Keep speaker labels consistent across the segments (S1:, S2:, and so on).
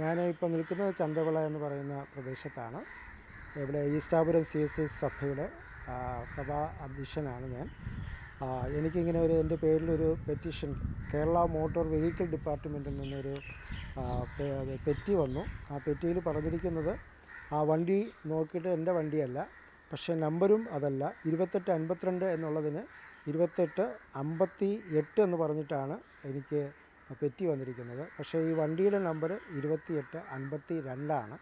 S1: ഞാൻ ഇപ്പോൾ നിൽക്കുന്നത് ചന്തവിള എന്ന് പറയുന്ന പ്രദേശത്താണ്. ഇവിടെ ഈസ്റ്റാപുരം സി എസ് എസ് സഭയുടെ സഭാ അധ്യക്ഷനാണ് ഞാൻ. എനിക്കിങ്ങനെ ഒരു എന്റെ പേരിലൊരു പെറ്റീഷൻ കേരള മോട്ടോർ വെഹിക്കിൾ ഡിപ്പാർട്ട്മെന്റിൽ നിന്നൊരു പെറ്റി വന്നു. ആ പെറ്റിയിൽ പറഞ്ഞിരിക്കുന്നത് ആ വണ്ടി നോക്കിയിട്ട് എന്റെ വണ്ടിയല്ല പക്ഷേ നമ്പരും അതല്ല ഇരുപത്തെട്ട് അൻപത്തിരണ്ട് എന്നുള്ളതിന് ഇരുപത്തെട്ട് അമ്പത്തി എട്ട് എന്ന് പറഞ്ഞിട്ടാണ് എനിക്ക് പെറ്റി വന്നിരിക്കുന്നത്. പക്ഷേ ഈ വണ്ടിയുടെ നമ്പർ ഇരുപത്തിയെട്ട് അൻപത്തി രണ്ടാണ്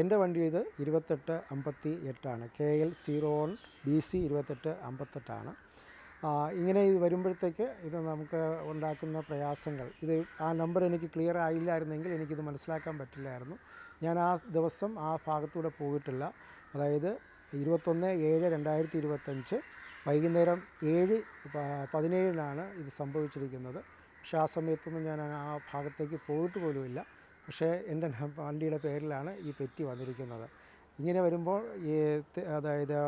S1: എന്റെ വണ്ടി ഇത് ഇരുപത്തെട്ട് അമ്പത്തി എട്ടാണ് K L zero one B C ഇരുപത്തെട്ട് അമ്പത്തെട്ടാണ് ഇങ്ങനെ ഇത് വരുമ്പോഴത്തേക്ക് ഇത് നമുക്ക് ഉണ്ടാക്കുന്ന പ്രയാസങ്ങൾ. ഇത് ആ നമ്പർ എനിക്ക് ക്ലിയർ ആയില്ലായിരുന്നെങ്കിൽ എനിക്കിത് മനസ്സിലാക്കാൻ പറ്റില്ലായിരുന്നു. ഞാൻ ആ ദിവസം ആ ഭാഗത്തൂടെ പോയിട്ടില്ല. അതായത് ഇരുപത്തൊന്ന് ഏഴ് രണ്ടായിരത്തി ഇരുപത്തഞ്ച് വൈകുന്നേരം ഏഴ് പതിനേഴിനാണ് ഇത് സംഭവിച്ചിരിക്കുന്നത്. പക്ഷേ ആ സമയത്തൊന്നും ഞാൻ ആ ഭാഗത്തേക്ക് പോയിട്ട് പോലുമില്ല. പക്ഷേ എന്റെ വണ്ടിയുടെ പേരിലാണ് ഈ പെറ്റി വന്നിരിക്കുന്നത്. ഇങ്ങനെ വരുമ്പോൾ ഈ അതായത്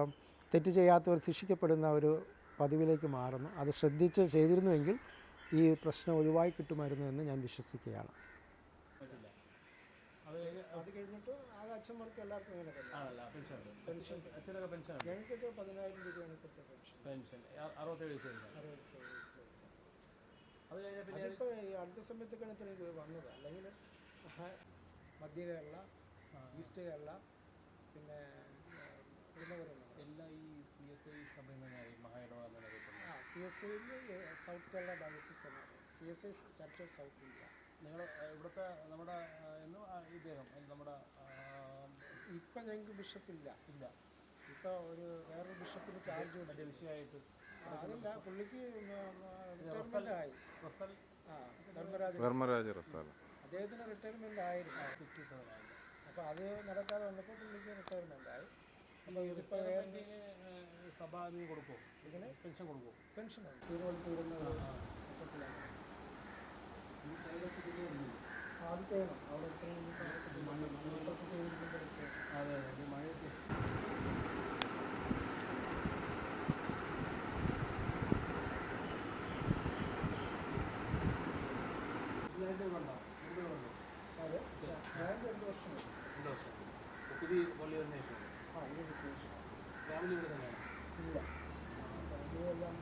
S1: തെറ്റ് ചെയ്യാത്തവർ ശിക്ഷിക്കപ്പെടുന്ന ഒരു പതിവിലേക്ക് മാറുന്നു. അത് ശ്രദ്ധിച്ച് ചെയ്തിരുന്നുവെങ്കിൽ ഈ പ്രശ്നം ഒഴിവായി കിട്ടുമായിരുന്നു എന്ന് ഞാൻ വിശ്വസിക്കുകയാണ്.
S2: അത്
S1: കഴിഞ്ഞിട്ട് ആ അച്ഛന്മാർക്ക് എല്ലാവർക്കും
S2: പെൻഷൻ പെൻഷൻ
S1: ഞങ്ങൾക്കൊക്കെ പതിനായിരം രൂപയാണ് പെൻഷൻ
S2: അറുപത്തേഴ് വയസ്സ്
S1: കഴിഞ്ഞ്.
S2: അത് കഴിഞ്ഞാൽ പിന്നെ
S1: അതിപ്പോൾ അടുത്ത സമയത്തൊക്കെയാണ് ഇത്രയും വന്നത്. അല്ലെങ്കിൽ മധ്യ കേരള ഈസ്റ്റ് കേരള പിന്നെ
S2: എല്ലാ ഈ സി എസ് ഐ അറിയപ്പെടുന്നത്
S1: ആ സി എസ് ഐയിൽ സൗത്ത് കേരള ഡയസിസ് എന്നാണ് C S I church of south India
S2: നിങ്ങൾ ഇവിടുത്തെ നമ്മുടെ ഇദ്ദേഹം നമ്മുടെ
S1: ഇപ്പം ഞങ്ങൾക്ക് ബിഷപ്പില്ല
S2: ഇല്ല.
S1: ഇപ്പോൾ ഒരു വേറൊരു ബിഷപ്പിന് ചാർജ് ഉണ്ട്. ഡൽഹിയായിട്ട് അതില്ല പുള്ളിക്ക് റിട്ടയർമെന്റ് ആയി.
S2: റസൽ
S3: ധർമ്മരാജ റസാല
S1: അദ്ദേഹത്തിന് റിട്ടയർമെന്റ് ആയിരുന്നു
S2: സിക്സ്റ്റി സെവൻ ആണ്
S1: അപ്പോൾ അത് നടക്കാതെ വന്നപ്പോൾ പുള്ളിക്ക് റിട്ടയർമെന്റ് ആയി.
S2: സഭ നീ കൊടുക്കുമോ
S1: ഇതിന്
S2: പെൻഷൻ കൊടുക്കുമോ
S1: പെൻഷൻ തിരുവനന്തപുരം അത് ചെയ്യണം. അവിടെ ഇല്ല ഇതെല്ലാം